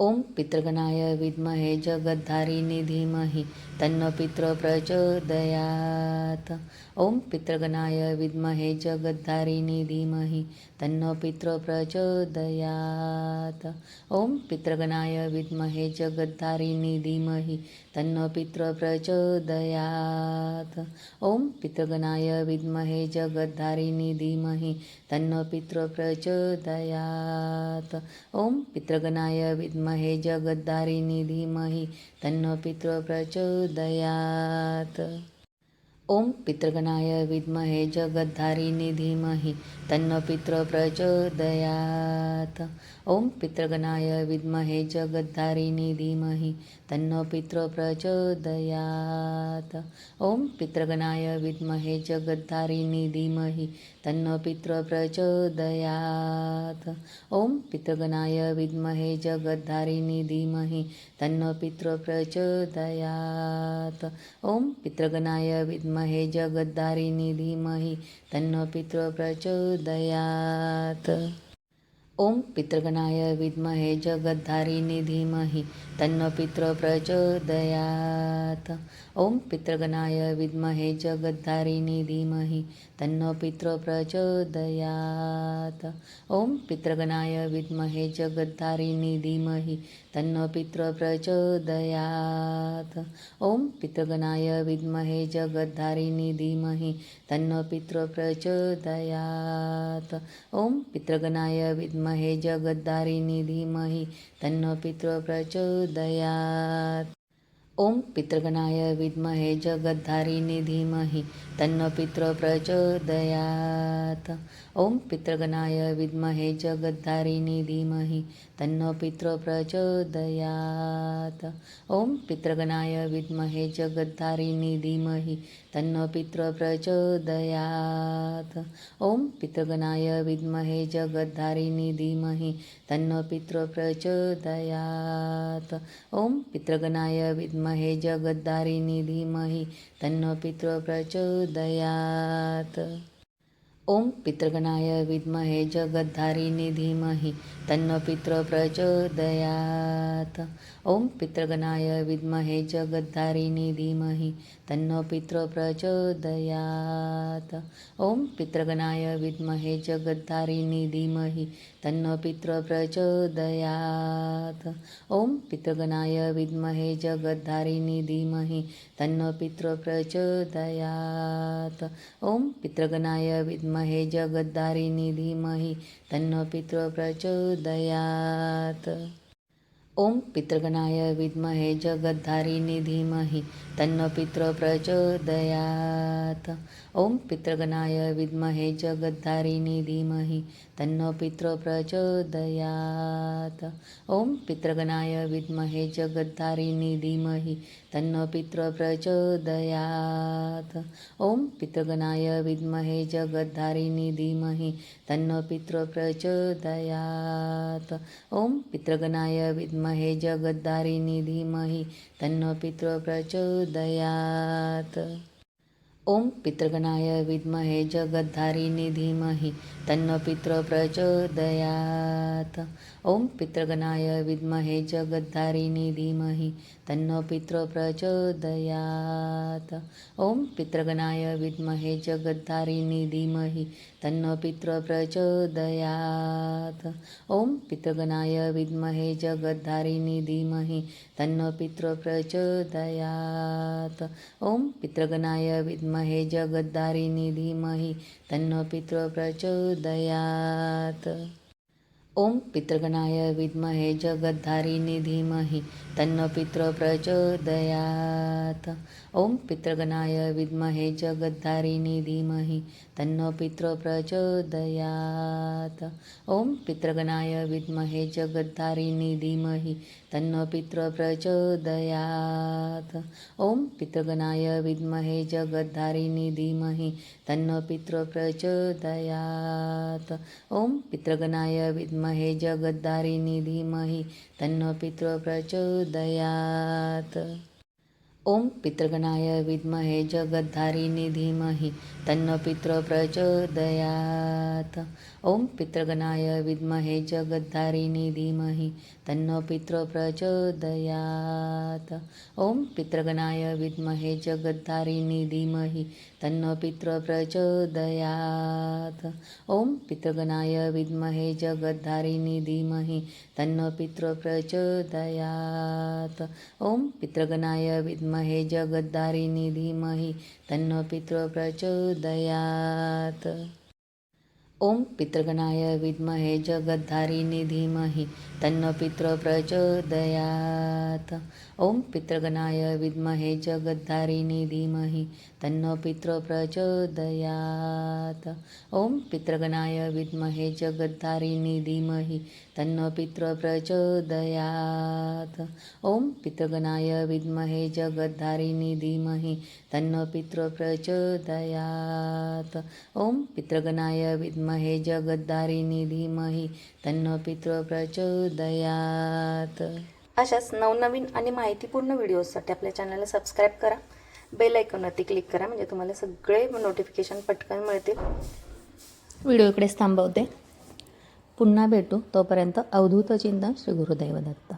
ॐ पितृगणाय विद्महे जगद्धारिणि धीमहि तन्नो पितृ प्रचोदयात्। ॐ पितृगणाय विद्महे जगद्धारिणि धीमहि तन्नो पितृ प्रचोदयात्। ॐ पितृगणाय विद्महे जगद्धारिणि धीमहि तन्नो पितृ प्रचोदयात्। ॐ पितृगणाय विद्महे जगद्धारिणि धीमहि तन्नो पितृ प्रचोदयात्। ॐ पितृगणाय विद्महे जगद्दारिणी धीमहि तन्नो पितृ प्रचोदयात्। ॐ पितृगणाय विद्महे जगद्धारिणि धीमहि तन्नो पितृ प्रचोदयात्। ॐ पितृगणाय विद्महे जगद्धारिणि धीमहि तन्नो पितृ प्रचोदयात्। ॐ पितृगणाय विद्महे जगद्धारिणि धीमहि तन्नो पितृ प्रचोदयात्। ॐ पितृगणाय विद्महे जगद्धारिणि धीमहि तन्नो पितृ प्रचोदयात्। ॐ पितृगणाय विद्महे जगद्धारिणि धीमहि तन्नो पितृ प्रचोदयात्। ॐ पितृगणाय विद्महे जगद्धारिणि धीमहि तन्नो पितृ प्रचोदयात्। ॐ पितृगणाय विद्महे जगद्धारिणि धीमहि तन्नो पितृ प्रचोदयात्। ॐ पितृगणाय विद्महे जगद्धारिणि धीमहि तन्नो पितृ प्रचोदयात्। ॐ पितृगणाय विद्महे जगद्धारिणि धीमहि तन्नो पितृ प्रचोदयात्। ॐ पितृगणाय विद्महे जगद्धारिणि धीमहि तन्नो पितृ प्रचोदयात्। ॐ पितृगणाय विद्महे जगद्धारिणि धीमहि तन्नो पितृ प्रचोदयात्। ॐ पितृगणाय विद्महे जगद्धारिणि धीमहि तन्नो पितृ प्रचोदयात्। ॐ पितृगणाय विद्महे जगद्धारिणि धीमहि तन्नो पितृ प्रचोदयात्। ॐ पितृगणाय विद्महे जगद्धारिणि धीमहि तन्नो पितृ प्रचोदयात्। ॐ पितृगणाय विद्महे जगद्धारिणि धीमहि तन्नो पितृ प्रचोदयात्। ॐ पितृगणाय विद्महे जगद्धारिणि धीमहि तन्न पितृ प्रचोदयात्। ओम पितृगणाय विद्महे जगद्धारिणी धीमहि तन्न पितृ प्रचोदयात्। ओम पितृगणाय विद्महे जगद्धारिणी धीमहि तन्न पितृ ॐ पितृगणाय विद्महे जगद्धारिणी धीमहि तन्न पितृ प्रचोदयात्। ॐ पितृगणाय विद्महे जगद्धारिणी धीमहि तन्न पितृ ॐ पितृगणाय विद्महे जगद्धारिणी धीमहि तन्न पितृ प्रचोदयात्। ओम पितृगणाय विद्महे जगद्धारिणी धीमहि तन्न पितृ प्रचोदयात्। ओम पितृगणाय विद्महे जगद्धारिणी धीमहि तन्न पितृ ॐ पितृगणाय विद्महे जगद्धारिणी धीमहि तन्न पितृ प्रचोदयात्। ॐ पितृगणाय विद्महे जगद्धारिणी धीमहि तन्न पितृ ॐ पितृगणाय विद्महे जगद्धारिणी धीमहि तन्न पितृ प्रचोदयात्। ओम पितृगणाय विद्महे जगद्धारिणी धीमहि तन्न पितृ प्रचोदयात्। ओम पितृगणाय विद्महे जगद्धारिणी धीमहि तन्न पितृ ॐ पितृगणाय विद्महे जगद्धारिणी धीमहि तन्न पितृ प्रचोदयात्। ॐ पितृगणाय विद्महे जगद्धारिणी धीमहि तन्न पितृ ॐ पितृगणाय विद्महे जगद्धारिणी धीमहि तन्न पितृ प्रचोदयात्। ओम पितृगणाय विद्महे जगद्धारिणी धीमहि तन्न पितृ प्रचोदयात्। ओम पितृगणाय विद्महे जगद्धारिणी धीमहि तन्न पितृ ॐ पितृगणाय विद्महे जगद्धारिणी धीमहि तन्न पितृ प्रचोदयात् ॐ पितृगणाय विद्महे जगद्धारिणी धीमहि तन्न पितृ ॐ पितृगणाय विद्महे जगद्धारिणि धीमहि तन्न पितृ प्रचोदयात्। ओम पितृगणाय विद्महे जगद्धारिणी धीमहि तन्न पितृ प्रचोदयात्। ओम पितृगणाय विद्महे जगद्धारिणी धीमहि तन्न पितृ ॐ पितृगणाय विद्महे जगद्धारिणी धीमहि तन्न पितृ प्रचोदयात्। ॐ पितृगणाय विद्महे जगद्धारिणी धीमहि तन्न पितृ ॐ पितृगणाय विद्महे जगद्धारिणी धीमहि तन्नो पितृ प्रचोदयात्। ॐ पितृगणाय विद्महे जगद्धारिणी धीमहि तन्नो पितृ प्रचोदयात्। ॐ पितृगणाय विद्महे जगद्धारिणी धीमहि तन्नो पितृ प्रचोदयात्। ॐ पितृगणाय विद्महे जगद्धारिणी धीमहि तन्नो पितृ प्रचोदयात्। ॐ पितृगणाय विद्महे जगद्धारिणी धीमहि तन्नो पितृ प्रचोदयात्. अशाच नवनवीन आणि माहितीपूर्ण व्हिडिओजसाठी आपल्या चॅनलला सबस्क्राईब करा. बेल आयकॉनवरती क्लिक करा म्हणजे तुम्हाला सगळे नोटिफिकेशन पटकन मिळतील. व्हिडिओ इकडेच थांबवते. पुन्हा भेटू तोपर्यंत अवधूत चिंतन श्री गुरुदैव दत्त